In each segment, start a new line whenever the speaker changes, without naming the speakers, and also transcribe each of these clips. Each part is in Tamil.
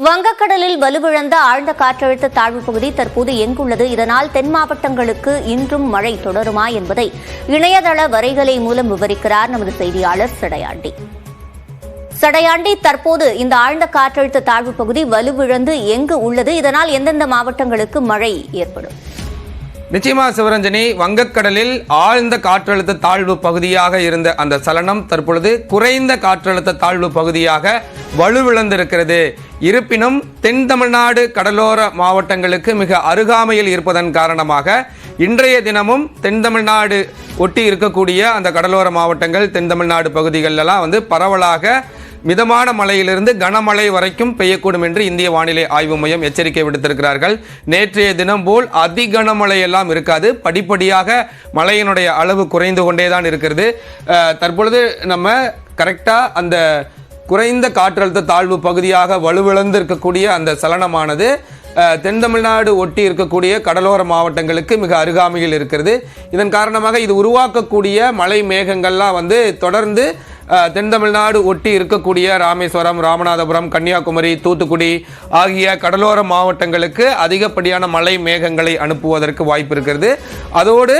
வங்கக்கடலில் வலுவிழந்த ஆழ்ந்த காற்றழுத்த தாழ்வு பகுதி தற்போது எங்குள்ளது? இதனால் தென் மாவட்டங்களுக்கு இன்றும் மழை தொடருமா என்பதை இணையதள வரைகலை மூலம் விவரிக்கிறார் நமது செய்தியாளர் சடையாண்டி. சடையாண்டி தற்போது இந்த ஆழ்ந்த காற்றழுத்த தாழ்வு பகுதி வலுவிழந்து எங்கு உள்ளது? இதனால் எந்தெந்த மாவட்டங்களுக்கு மழை ஏற்படும்?
நிச்சயமா சிவரஞ்சனி வங்கக்கடலில் ஆழ்ந்த காற்றழுத்த தாழ்வு பகுதியாக இருந்த அந்த சலனம் தற்பொழுது குறைந்த காற்றழுத்த தாழ்வு பகுதியாக வலுவிழந்திருக்கிறது. இருப்பினும் தென் தமிழ்நாடு கடலோர மாவட்டங்களுக்கு மிக அருகாமையில் இருப்பதன் காரணமாக இன்றைய தினமும் தென் தமிழ்நாடு ஒட்டி இருக்கக்கூடிய அந்த கடலோர மாவட்டங்கள் தென் தமிழ்நாடு பகுதிகளெல்லாம் வந்து பரவலாக மிதமான மழையிலிருந்து கனமழை வரைக்கும் பெய்யக்கூடும் என்று இந்திய வானிலை ஆய்வு மையம் எச்சரிக்கை விடுத்திருக்கிறார்கள். நேற்றைய தினம் போல் அதி கனமழை எல்லாம் இருக்காது. படிப்படியாக மழையினுடைய அளவு குறைந்து கொண்டே தான் இருக்கிறது. தற்பொழுது நம்ம கரெக்டாக அந்த குறைந்த காற்றழுத்த தாழ்வு பகுதியாக வலுவிழந்து இருக்கக்கூடிய அந்த சலனமானது தென் தமிழ்நாடு ஒட்டி இருக்கக்கூடிய கடலோர மாவட்டங்களுக்கு மிக அருகாமையில் இருக்கிறது. இதன் காரணமாக இது உருவாக்கக்கூடிய மழை மேகங்கள்லாம் வந்து தொடர்ந்து தென் தமிழ்நாடு ஒட்டி இருக்கக்கூடிய ராமேஸ்வரம் ராமநாதபுரம் கன்னியாகுமரி தூத்துக்குடி ஆகிய கடலோர மாவட்டங்களுக்கு அதிகப்படியான மழை மேகங்களை அனுப்புவதற்கு வாய்ப்பு இருக்கிறது. அதோடு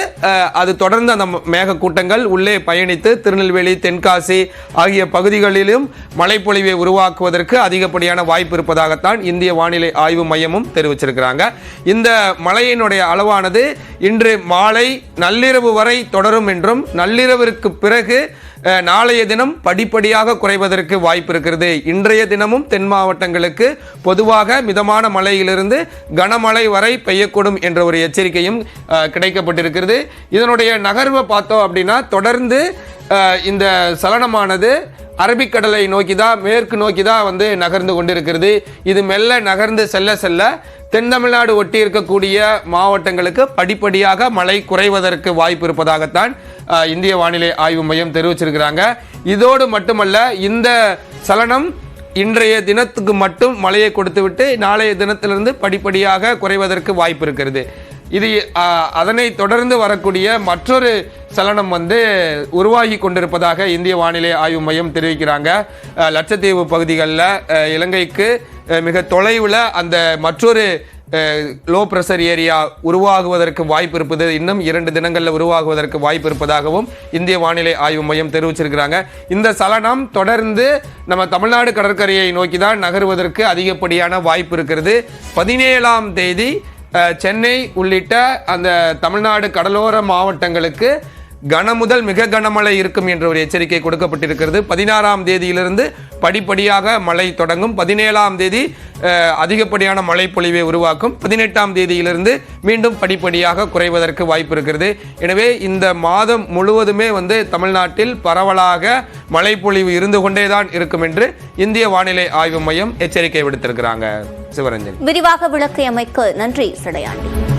அது தொடர்ந்து அந்த மேகக்கூட்டங்கள் உள்ளே பயணித்து திருநெல்வேலி தென்காசி ஆகிய பகுதிகளிலும் மழைப்பொழிவை உருவாக்குவதற்கு அதிகப்படியான வாய்ப்பு இருப்பதாகத்தான் இந்திய வானிலை ஆய்வு மையமும் தெரிவிச்சிருக்கிறாங்க. இந்த மழையினுடைய அளவானது இன்று மாலை நள்ளிரவு வரை தொடரும் என்றும் நள்ளிரவிற்கு பிறகு நாளைய தினம் படிப்படியாக குறைவதற்கு வாய்ப்பு இருக்கிறது. இன்றைய தினமும் தென் மாவட்டங்களுக்கு பொதுவாக மிதமான மழையிலிருந்து கனமழை வரை பெய்யக்கூடும் என்ற ஒரு எச்சரிக்கையும் கிடைக்கப்பட்டிருக்கிறது. இதனுடைய நகர்வை பார்த்தோம் அப்படின்னா தொடர்ந்து இந்த சலனமானது அரபிக்கடலை நோக்கி தான் மேற்கு நோக்கி தான் வந்து நகர்ந்து கொண்டிருக்கிறது. இது மெல்ல நகர்ந்து செல்ல செல்ல தென் தமிழ்நாடு ஒட்டி இருக்கக்கூடிய மாவட்டங்களுக்கு படிப்படியாக மழை குறைவதற்கு வாய்ப்பு இருப்பதாகத்தான் இந்திய வானிலை ஆய்வு மையம் தெரிவிச்சிருக்கிறாங்க. இதோடு மட்டுமல்ல இந்த சலனம் இன்றைய தினத்துக்கு மட்டும் மழையை கொடுத்துவிட்டு நாளைய தினத்திலிருந்து படிப்படியாக குறைவதற்கு வாய்ப்பு இருக்கிறது. இது அதனை தொடர்ந்து வரக்கூடிய மற்றொரு சலனம் வந்து உருவாகி கொண்டிருப்பதாக இந்திய வானிலை ஆய்வு மையம் தெரிவிக்கிறாங்க. லட்சத்தீவு பகுதிகளில் இலங்கைக்கு மிக தொலைவில் அந்த மற்றொரு லோ ப்ரெஷர் ஏரியா உருவாகுவதற்கு வாய்ப்பு இருப்பது இன்னும் இரண்டு தினங்களில் உருவாகுவதற்கு வாய்ப்பு இருப்பதாகவும் இந்திய வானிலை ஆய்வு மையம் தெரிவிச்சிருக்கிறாங்க. இந்த சலனம் தொடர்ந்து நம்ம தமிழ்நாடு கடற்கரையை நோக்கி தான் நகருவதற்கு அதிகப்படியான வாய்ப்பு இருக்கிறது. பதினேழாம் தேதி சென்னை உள்ளிட்ட அந்த தமிழ்நாடு கடலோர மாவட்டங்களுக்கு கன முதல் மிக கனமழை இருக்கும் என்ற ஒரு எச்சரிக்கை கொடுக்கப்பட்டிருக்கிறது. பதினாறாம் தேதியிலிருந்து படிப்படியாக மழை தொடங்கும். பதினேழாம் தேதி அதிகப்படியான மழைப்பொழிவை உருவாக்கும். பதினெட்டாம் தேதியிலிருந்து மீண்டும் படிப்படியாக குறைவதற்கு வாய்ப்பு இருக்கிறது. எனவே இந்த மாதம் முழுவதுமே வந்து தமிழ்நாட்டில் பரவலாக மழைப்பொழிவு இருந்து கொண்டே தான் இருக்கும் என்று இந்திய வானிலை ஆய்வு மையம் எச்சரிக்கை விடுத்திருக்கிறாங்க. சிவரஞ்சன்.
விரிவாக விளக்கியமைக்கு நன்றி சடையாண்டி.